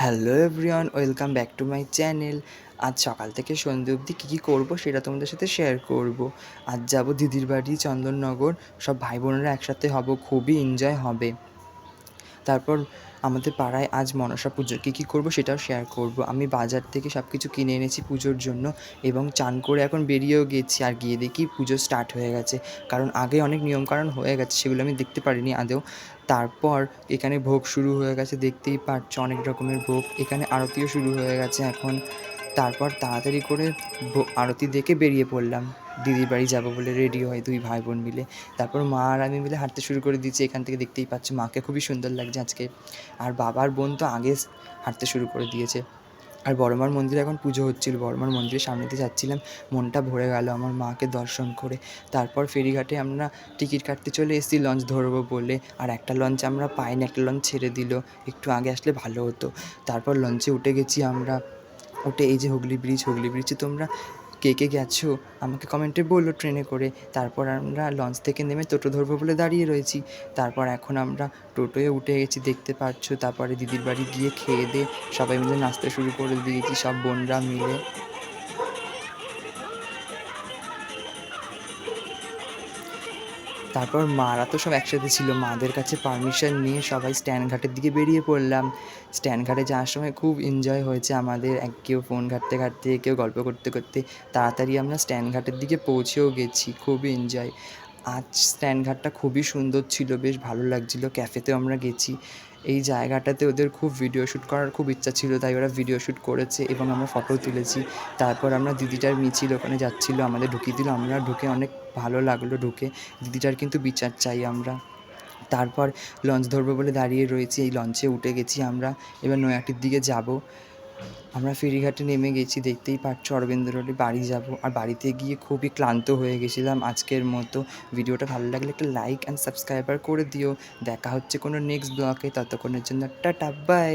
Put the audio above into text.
Hello everyone, welcome back to my channel. আজ সকাল থেকে সন্ধে অবধি কী কী করব সেটা তোমাদের সাথে শেয়ার করব। আজ যাব দিদির বাড়ি, চন্দননগর। সব ভাই বোনেরা একসাথে হব, খুবই এনজয় হবে। তারপর আমাদের পাড়ায় আজ মনসা পুজো কী কী করব সেটাও শেয়ার করব। আমি বাজার থেকে সব কিছু কিনে এনেছি পুজোর জন্য এবং চান করে এখন বেরিয়েও গেছি আর গিয়ে দেখি পুজো স্টার্ট হয়ে গেছে। কারণ আগে অনেক নিয়মকানুন হয়ে গেছে, সেগুলো আমি দেখতে পারিনি আদৌ। তারপর এখানে ভোগ শুরু হয়ে গেছে, দেখতেই পাচ্ছ অনেক রকমের ভোগ। এখানে আরতিও শুরু হয়ে গেছে এখন। তারপর তাড়াতাড়ি করে আরতি দেখে বেরিয়ে পড়লাম। দিদির বাড়ি যাব বলে রেডি হয় দুই ভাই বোন মিলে। তারপর মা আর আমি মিলে হাঁটতে শুরু করে দিয়েছি। এখান থেকে দেখতেই পাচ্ছি মাকে খুবই সুন্দর লাগছে আজকে। আর বাবার বোন তো আগে হাঁটতে শুরু করে দিয়েছে। আর বড়মার মন্দিরে এখন পুজো হচ্ছিল। বড়মার মন্দিরের সামনে দিয়ে যাচ্ছিলাম। মনটা ভরে গেল আমার মাকে দর্শন করে। তারপর ফেরিঘাটে আমরা টিকিট কাটতে চলে এসেছি লঞ্চ ধরবো বলে। আর একটা লঞ্চ আমরা পাইনি, একটা লঞ্চ ছেড়ে দিল। একটু আগে আসলে ভালো হতো। তারপর লঞ্চে উঠে গেছি আমরা। উঠে এই যে হুগলি ব্রিজ, হুগলি ব্রিজে তোমরা কে কে গেছো? আমাকে কমেন্টে বলল ট্রেনে করে। তারপর আমরা লঞ্চ থেকে নেমে টোটো ধরবো বলে দাঁড়িয়ে রয়েছি। তারপর এখন আমরা টোটোয় উঠে গেছি, দেখতে পাচ্ছ। তারপরে দিদির বাড়ি গিয়ে খেয়ে দিয়ে সবাই মিলে নাচতে শুরু করে দিয়েছি, সব বোনরা মিলে। তারপর মারা তো সব একসাথে ছিল। মাদের কাছে পারমিশন নিয়ে সবাই স্ট্যান্ড ঘাটের দিকে বেরিয়ে পড়লাম। স্ট্যান্ড ঘাটে যাওয়ার সময় খুব এনজয় হয়েছে আমাদের। এক কেউ ফোন ঘাটতে ঘাটতে, কেউ গল্প করতে করতে তাড়াতাড়ি আমরা স্ট্যান্ড ঘাটের দিকে পৌঁছেও গেছি। খুবই এনজয় আজ স্ট্যান্ড ঘাটটা খুবই সুন্দর ছিল, বেশ ভালো লাগছিল। ক্যাফেতেও আমরা গেছি। এই জায়গাটাতে ওদের খুব ভিডিও শ্যুট করার খুব ইচ্ছা ছিল, তাই ওরা ভিডিও শ্যুট করেছে এবং আমরা ফটো তুলেছি। তারপর আমরা দিদিটার মিছিল ওখানে যাচ্ছিল, আমাদের ঢুকিয়ে দিল। আমরা ঢুকে অনেক ভালো লাগল ঢুকে। দিদিটার কিন্তু বিচার চাই আমরা। তারপর লঞ্চ ধরবো বলে দাঁড়িয়ে রয়েছি, এই লঞ্চে উঠে গেছি আমরা। এবার নয়াটির দিকে যাব। আমরা ফেরিঘাটে নেমে গেছি, দেখতেই পাচ্ছ অরবিন্দ রোডে বাড়ি যাব। আর বাড়িতে গিয়ে খুবই ক্লান্ত হয়ে গেছিলাম আজকের মতো। ভিডিওটা ভালো লাগলে একটা লাইক অ্যান্ড সাবস্ক্রাইবার করে দিও। দেখা হচ্ছে কোনো নেক্সট ব্লকে ততক্ষণের জন্য টাটা বাই